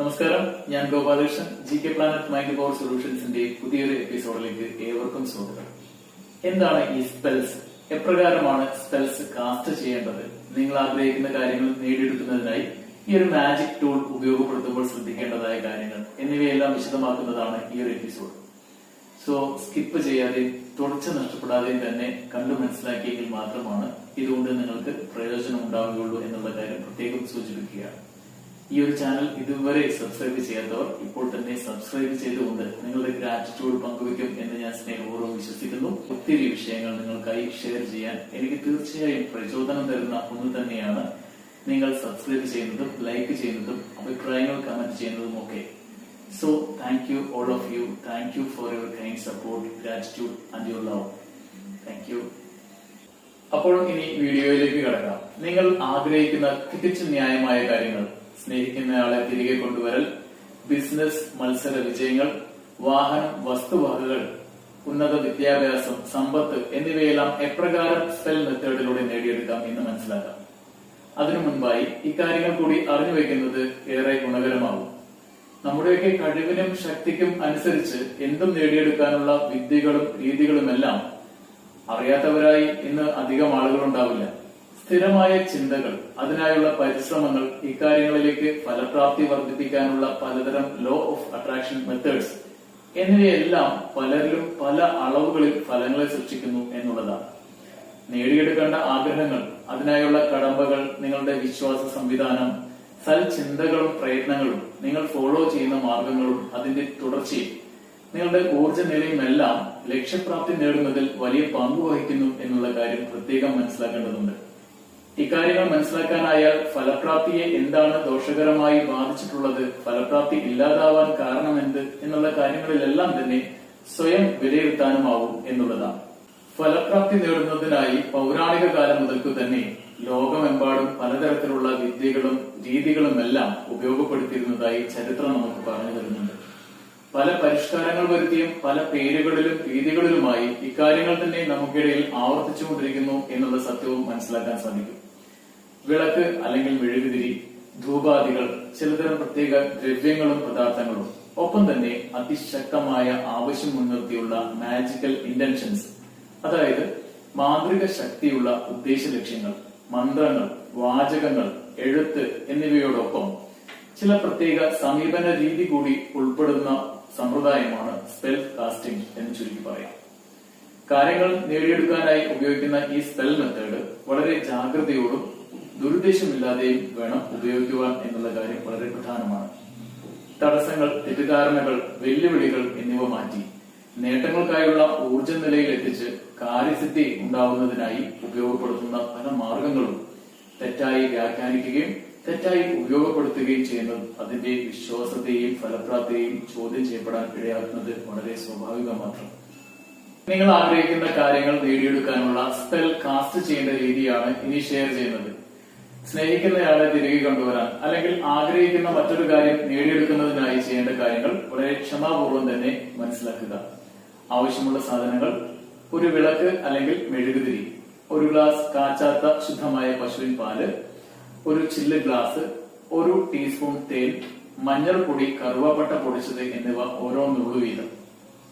നമസ്കാരം. ഞാൻ Gopalakrishnan. G K planet mind power സൊല്യൂഷൻസിന്റെ പുതിയൊരു എപ്പിസോഡിലേക്ക് ഏവർക്കും സ്വാഗതം. എന്താണ് ഈ സ്പെൽസ് എപ്രകാരമാണ് സ്പെൽസ് കാസ്റ്റ് ചെയ്യേണ്ടത്? നിങ്ങൾ ആഗ്രഹിക്കുന്ന കാര്യങ്ങൾ നേടിയെടുക്കുന്നതിനായി ഈ ഒരു മാജിക് ടൂൾ ഉപയോഗപ്പെടുത്തുമ്പോൾ ശ്രദ്ധിക്കേണ്ടതായ കാര്യങ്ങൾ എന്നിവയെല്ലാം വിശദമാക്കുന്നതാണ് ഈ ഒരു എപ്പിസോഡ് സോ സ്കിപ്പ് ചെയ്യാതെയും തുടർച്ച നഷ്ടപ്പെടാതെയും തന്നെ കണ്ടു മനസ്സിലാക്കിയെങ്കിൽ മാത്രമാണ് ഇതുകൊണ്ട് നിങ്ങൾക്ക് പ്രയോജനം ഉണ്ടാവുകയുള്ളൂ എന്നുള്ള കാര്യം പ്രത്യേകം സൂചിപ്പിക്കുകയാണ്. ഈ ഒരു ചാനൽ ഇതുവരെ സബ്സ്ക്രൈബ് ചെയ്യാത്തവർ ഇപ്പോൾ തന്നെ സബ്സ്ക്രൈബ് ചെയ്തുകൊണ്ട് നിങ്ങളുടെ ഗ്രാറ്റിറ്റ്യൂഡ് പങ്കുവയ്ക്കും എന്ന് ഞാൻ സ്നേഹപൂർവം വിശ്വസിക്കുന്നു. ഒത്തിരി വിഷയങ്ങൾ നിങ്ങൾക്കായി ഷെയർ ചെയ്യാൻ എനിക്ക് തീർച്ചയായും പ്രചോദനം തരുന്ന ഒന്ന് തന്നെയാണ്. നിങ്ങൾ സബ്സ്ക്രൈബ് ചെയ്യുന്നതും ലൈക്ക് ചെയ്യുന്നതും അഭിപ്രായങ്ങൾ കമന്റ് ചെയ്യുന്നതും ഒക്കെ. So thank you all of you thank you for your kind support gratitude and your love thank you അപ്പോൾ ഇനി വീഡിയോയിലേക്ക് കടക്കാം. നിങ്ങൾ ആഗ്രഹിക്കുന്ന തികച്ചും ന്യായമായ കാര്യങ്ങൾ സ്നേഹിക്കുന്നയാളെ തിരികെ കൊണ്ടുവരൽ ബിസിനസ് മത്സര വിജയങ്ങൾ വാഹനം വസ്തുവകകൾ ഉന്നത വിദ്യാഭ്യാസം സമ്പത്ത് എന്നിവയെല്ലാം എപ്രകാരം സ്പെൽ മെത്തേഡിലൂടെ നേടിയെടുക്കാം എന്ന് മനസ്സിലാക്കാം. അതിനു മുൻപായി ഇക്കാര്യങ്ങൾ കൂടി അറിഞ്ഞു വയ്ക്കുന്നത് ഏറെ ഗുണകരമാകും. നമ്മുടെയൊക്കെ കഴിവിനും ശക്തിക്കും അനുസരിച്ച് എന്തും നേടിയെടുക്കാനുള്ള വിദ്യകളും രീതികളുമെല്ലാം അറിയാത്തവരായി ഇന്ന് അധികം ആളുകൾ ഉണ്ടാവില്ല സ്ഥിരമായ ചിന്തകൾ അതിനായുള്ള പരിശ്രമങ്ങൾ ഇക്കാര്യങ്ങളിലേക്ക് ഫലപ്രാപ്തി വർദ്ധിപ്പിക്കാനുള്ള പലതരം ലോ ഓഫ് അട്രാക്ഷൻ മെത്തേഡ്സ് എന്നിവയെല്ലാം പലരിലും പല അളവുകളിൽ ഫലങ്ങളെ സൃഷ്ടിക്കുന്നു എന്നുള്ളതാണ്. നേടിയെടുക്കേണ്ട ആഗ്രഹങ്ങൾ അതിനായുള്ള കടമ്പകൾ നിങ്ങളുടെ വിശ്വാസ സംവിധാനം സൽചിന്തകളും പ്രയത്നങ്ങളും നിങ്ങൾ ഫോളോ ചെയ്യുന്ന മാർഗങ്ങളും അതിന്റെ തുടർച്ചയും നിങ്ങളുടെ ഊർജ നിലയുമെല്ലാം ലക്ഷ്യപ്രാപ്തി നേടുന്നതിൽ വലിയ പങ്ക് വഹിക്കുന്നു എന്നുള്ള കാര്യം പ്രത്യേകം മനസ്സിലാക്കേണ്ടതുണ്ട്. ഇക്കാര്യങ്ങൾ മനസ്സിലാക്കാനായാൽ ഫലപ്രാപ്തിയെ എന്താണ് ദോഷകരമായി ബാധിച്ചിട്ടുള്ളത്? ഫലപ്രാപ്തി ഇല്ലാതാവാൻ കാരണമെന്ത്? എന്നുള്ള കാര്യങ്ങളിലെല്ലാം തന്നെ സ്വയം വിലയിരുത്താനുമാവും എന്നുള്ളതാണ്. ഫലപ്രാപ്തി നേടുന്നതിനായി പൗരാണിക കാലം മുതൽക്കു തന്നെ ലോകമെമ്പാടും പലതരത്തിലുള്ള വിദ്യകളും രീതികളും എല്ലാം ഉപയോഗപ്പെടുത്തിയിരുന്നതായി ചരിത്രം നമുക്ക് പറഞ്ഞു തരുന്നുണ്ട്. പല പരിഷ്കാരങ്ങൾ വരുത്തിയും പല പേരുകളിലും രീതികളിലുമായി ഇക്കാര്യങ്ങൾ തന്നെ നമുക്കിടയിൽ ആവർത്തിച്ചുകൊണ്ടിരിക്കുന്നു എന്നുള്ള സത്യവും മനസ്സിലാക്കാൻ സാധിക്കും. വിളക്ക് അല്ലെങ്കിൽ മെഴുകുതിരി ധൂപാദികൾ ചിലതരം പ്രത്യേക ദ്രവ്യങ്ങളും പദാർത്ഥങ്ങളും. ഒപ്പം തന്നെ അതിശക്തമായ ആവശ്യം മുൻനിർത്തിയുള്ള മാജിക്കൽ ഇന്റൻഷൻസ് അതായത് മാന്ത്രിക ശക്തിയുള്ള ഉദ്ദേശ ലക്ഷ്യങ്ങൾ മന്ത്രങ്ങൾ വാചകങ്ങൾ എഴുത്ത് എന്നിവയോടൊപ്പം ചില പ്രത്യേക സമീപന രീതി കൂടി ഉൾപ്പെടുന്ന സമ്പ്രദായമാണ് സ്പെൽ കാസ്റ്റിംഗ് എന്ന് ചുരുക്കി പറയാം. കാര്യങ്ങൾ നേടിയെടുക്കാനായി ഉപയോഗിക്കുന്ന ഈ സ്പെൽ മെത്തേഡ് വളരെ ജാഗ്രതയോടും ദുരുദ്ദേശമില്ലാതെയും വേണം ഉപയോഗിക്കുവാൻ എന്നുള്ള കാര്യം വളരെ പ്രധാനമാണ്. തടസ്സങ്ങൾ തെറ്റിദ്ധാരണകൾ വെല്ലുവിളികൾ എന്നിവ മാറ്റി നേട്ടങ്ങൾക്കായുള്ള ഊർജ നിലയിൽ എത്തിച്ച് കാര്യസിദ്ധി ഉണ്ടാവുന്നതിനായി ഉപയോഗപ്പെടുത്തുന്ന പല മാർഗങ്ങളും തെറ്റായി വ്യാഖ്യാനിക്കുകയും തെറ്റായി ഉപയോഗപ്പെടുത്തുകയും ചെയ്യുന്നത് അതിന്റെ വിശ്വാസത്തെയും ഫലപ്രാപ്തിയെയും ചോദ്യം ചെയ്യപ്പെടാൻ ഇടയാക്കുന്നത് വളരെ സ്വാഭാവികം മാത്രം. നിങ്ങൾ ആഗ്രഹിക്കുന്ന കാര്യങ്ങൾ നേടിയെടുക്കാനുള്ള സ്പെൽ കാസ്റ്റ് ചെയ്യേണ്ട രീതിയാണ് ഇനി ഷെയർ ചെയ്യുന്നത്. സ്നേഹിക്കുന്നയാളെ തിരികെ കൊണ്ടുവരാൻ അല്ലെങ്കിൽ ആഗ്രഹിക്കുന്ന മറ്റൊരു കാര്യം നേടിയെടുക്കുന്നതിനായി ചെയ്യേണ്ട കാര്യങ്ങൾ വളരെ ക്ഷമാപൂർവം തന്നെ മനസ്സിലാക്കുക. ആവശ്യമുള്ള സാധനങ്ങൾ ഒരു വിളക്ക് അല്ലെങ്കിൽ മെഴുകുതിരി ഒരു ഗ്ലാസ് കാച്ചാത്ത ശുദ്ധമായ പശുവിൻ പാൽ ഒരു ചില്ല് ഗ്ലാസ് ഒരു ടീസ്പൂൺ തേൻ മഞ്ഞൾപ്പൊടി കറുവപ്പട്ട പൊടിച്ചത് എന്നിവ ഓരോ നുള്ളു വീതം.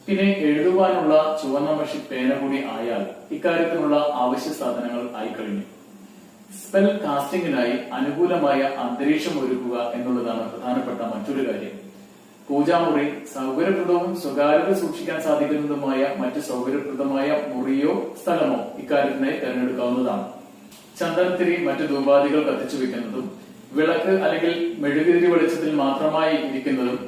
പിന്നെ എഴുതുവാനുള്ള ചുവന്ന മഷി പേന കൂടി ആയാൽ ഇക്കാര്യത്തിനുള്ള ആവശ്യ സാധനങ്ങൾ ആയി കഴിഞ്ഞു സ്പെൽ കാസ്റ്റിംഗിനായി അനുകൂലമായ അന്തരീക്ഷം ഒരുക്കുക എന്നുള്ളതാണ് പ്രധാനപ്പെട്ട മറ്റൊരു കാര്യം. പൂജാമുറി സൗകര്യപ്രദവും സ്വകാര്യത സൂക്ഷിക്കാൻ സാധിക്കുന്നതുമായ മറ്റ് സൗകര്യപ്രദമായ മുറിയോ സ്ഥലമോ ഇക്കാര്യത്തിനായി തെരഞ്ഞെടുക്കാവുന്നതാണ്. ചന്ദനത്തിരി മറ്റ് ധൂപാദികൾ കത്തിച്ചു വെക്കുന്നതും വിളക്ക് അല്ലെങ്കിൽ മെഴുകുതിരി വെളിച്ചത്തിൽ മാത്രമായി ഇരിക്കുന്നതും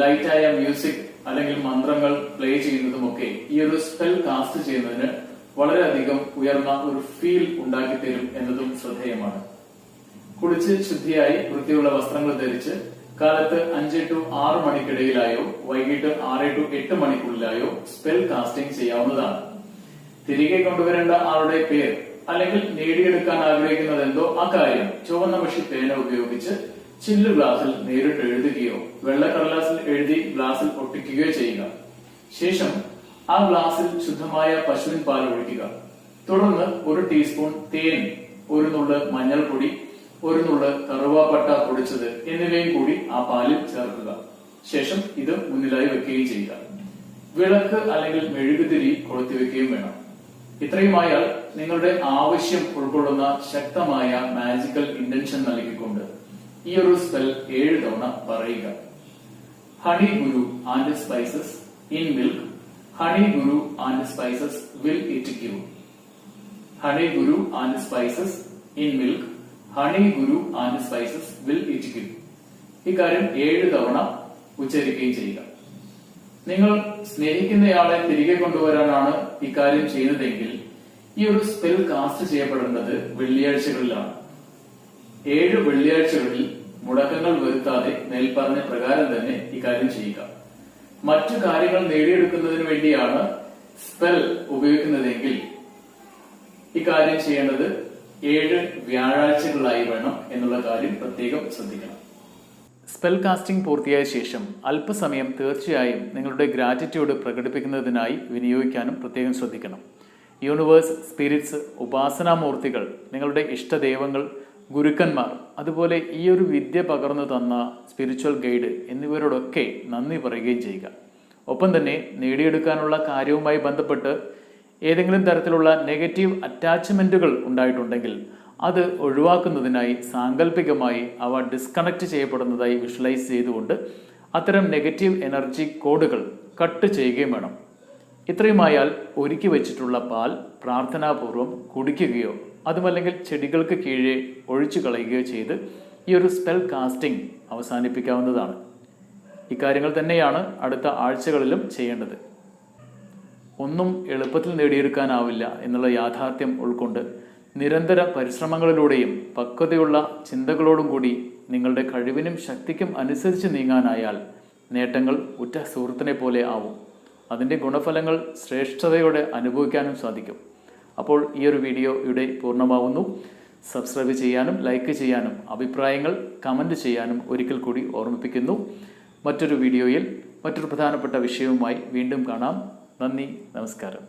ലൈറ്റായ മ്യൂസിക് അല്ലെങ്കിൽ മന്ത്രങ്ങൾ പ്ലേ ചെയ്യുന്നതുമൊക്കെ ഈ ഒരു സ്പെൽ കാസ്റ്റ് ചെയ്യുന്നതിന് വളരെയധികം ഉയർന്ന ഒരു ഫീൽ ഉണ്ടാക്കി തരും എന്നതും ശ്രദ്ധേയമാണ്. കുളിച്ച് ശുദ്ധിയായി വൃത്തിയുള്ള വസ്ത്രങ്ങൾ ധരിച്ച് കാലത്ത് അഞ്ച് ടു ആറ് മണിക്കിടയിലായോ വൈകിട്ട് ആറ് ടു എട്ട് മണിക്കുള്ളിലായോ സ്പെൽ കാസ്റ്റിംഗ് ചെയ്യാവുന്നതാണ്. തിരികെ കൊണ്ടുവരേണ്ട ആളുടെ പേര് അല്ലെങ്കിൽ നേടിയെടുക്കാൻ ആഗ്രഹിക്കുന്നത് എന്തോ ആ കാര്യം ചുവന്ന മഷി പേന ഉപയോഗിച്ച് ചില്ലു ഗ്ലാസിൽ നേരിട്ട് എഴുതുകയോ വെള്ളക്കടലാസിൽ എഴുതി ഗ്ലാസിൽ ഒട്ടിക്കുകയോ ചെയ്യുക. ശേഷം ആ ഗ്ലാസ്സിൽ ശുദ്ധമായ പശുവിൻ പാൽ ഒഴിക്കുക. തുടർന്ന് ഒരു ടീസ്പൂൺ തേൻ ഒരു നുള്ള് മഞ്ഞൾപ്പൊടി ഒരു നുള്ള് കറുവാപ്പട്ട പൊടിച്ചത് എന്നിവയും കൂടി ആ പാലിൽ ചേർക്കുക. ശേഷം ഇത് മുന്നിലായി വെക്കുകയും ചെയ്യുക. വിളക്ക് അല്ലെങ്കിൽ മെഴുകുതിരി കൊളുത്തി വെക്കുകയും വേണം. ഇത്രയുമായാൽ നിങ്ങളുടെ ആവശ്യം ഉൾക്കൊള്ളുന്ന ശക്തമായ മാജിക്കൽ ഇന്റൻഷൻ നൽകിക്കൊണ്ട് ഈ ഒരു സ്പെൽ ഏഴ് തവണ പറയുക. Honey guru and spices in milk honey guru and spices will it give honey guru and spices in milk honey guru and spices will it give ഇക്കാര്യം ഏഴ് തവണ ഉച്ചരിക്കുകയും ചെയ്യുക. നിങ്ങൾ സ്നേഹിക്കുന്നയാളെ തിരികെ കൊണ്ടുവരാനാണ് ഇക്കാര്യം ചെയ്യുന്നതെങ്കിൽ ഈ ഒരു സ്പെൽ കാസ്റ്റ് ചെയ്യപ്പെടേണ്ടത് വെള്ളിയാഴ്ചകളിലാണ്. ഏഴ് വെള്ളിയാഴ്ചകളിൽ മുടക്കങ്ങൾ വരുത്താതെ മേൽപ്പറഞ്ഞ പ്രകാരം തന്നെ ഇക്കാര്യം ചെയ്യുക. മറ്റു കാര്യങ്ങൾ നേടിയെടുക്കുന്നതിന് വേണ്ടിയാണ് സ്പെൽ ഉപയോഗിക്കുന്നതെങ്കിൽ ഇക്കാര്യം ചെയ്യേണ്ടത് ഏഴ് വ്യാഴാഴ്ചകളായി വേണം എന്നുള്ള കാര്യം പ്രത്യേകം ശ്രദ്ധിക്കണം. സ്പെൽ കാസ്റ്റിംഗ് പൂർത്തിയായ ശേഷം അല്പസമയം തീർച്ചയായും നിങ്ങളുടെ ഗ്രാറ്റിറ്റ്യൂഡ് പ്രകടിപ്പിക്കുന്നതിനായി വിനിയോഗിക്കാനും പ്രത്യേകം ശ്രദ്ധിക്കണം. യൂണിവേഴ്സ് സ്പിരിറ്റ്സ് ഉപാസനാമൂർത്തികൾ നിങ്ങളുടെ ഇഷ്ടദൈവങ്ങൾ ഗുരുക്കന്മാർ. അതുപോലെ ഈ ഒരു വിദ്യ പകർന്നു തന്ന സ്പിരിച്വൽ ഗൈഡ് എന്നിവരോടൊക്കെ നന്ദി പറയുകയും ചെയ്യുക. ഒപ്പം തന്നെ നേടിയെടുക്കാനുള്ള കാര്യവുമായി ബന്ധപ്പെട്ട് ഏതെങ്കിലും തരത്തിലുള്ള നെഗറ്റീവ് അറ്റാച്ച്മെന്റുകൾ ഉണ്ടായിട്ടുണ്ടെങ്കിൽ അത് ഒഴിവാക്കുന്നതിനായി സാങ്കല്പികമായി അവ ഡിസ്കണക്ട് ചെയ്യപ്പെടുന്നതായി വിഷ്വലൈസ് ചെയ്തുകൊണ്ട് അത്തരം നെഗറ്റീവ് എനർജി കോഡുകൾ കട്ട് ചെയ്യുകയും വേണം. ഇത്രയുമായാൽ ഒരുക്കി വെച്ചിട്ടുള്ള പാൽ പ്രാർത്ഥനാപൂർവം കുടിക്കുകയോ അതുമല്ലെങ്കിൽ ചെടികൾക്ക് കീഴേ ഒഴിച്ചു കളയുകയോ ചെയ്ത് ഈ ഒരു സ്പെൽ കാസ്റ്റിംഗ് അവസാനിപ്പിക്കാവുന്നതാണ്. ഇക്കാര്യങ്ങൾ തന്നെയാണ് അടുത്ത ആഴ്ചകളിലും ചെയ്യേണ്ടത്. ഒന്നും എളുപ്പത്തിൽ നേടിയെടുക്കാനാവില്ല എന്നുള്ള യാഥാർത്ഥ്യം ഉൾക്കൊണ്ട് നിരന്തര പരിശ്രമങ്ങളിലൂടെയും പക്വതയുള്ള ചിന്തകളോടും കൂടി നിങ്ങളുടെ കഴിവിനും ശക്തിക്കും അനുസരിച്ച് നീങ്ങാനായാൽ നേട്ടങ്ങൾ ഉറ്റ സുഹൃത്തിനെ പോലെ ആവും. അതിന്റെ ഗുണഫലങ്ങൾ ശ്രേഷ്ഠതയോടെ അനുഭവിക്കാനും സാധിക്കും. അപ്പോൾ ഈ ഒരു വീഡിയോ ഇവിടെ പൂർണമാവുന്നു. സബ്സ്ക്രൈബ് ചെയ്യാനും ലൈക്ക് ചെയ്യാനും അഭിപ്രായങ്ങൾ കമന്റ് ചെയ്യാനും ഒരിക്കൽ കൂടി ഓർമ്മിപ്പിക്കുന്നു. മറ്റൊരു വീഡിയോയിൽ മറ്റൊരു പ്രധാനപ്പെട്ട വിഷയവുമായി വീണ്ടും കാണാം. നന്ദി നമസ്കാരം.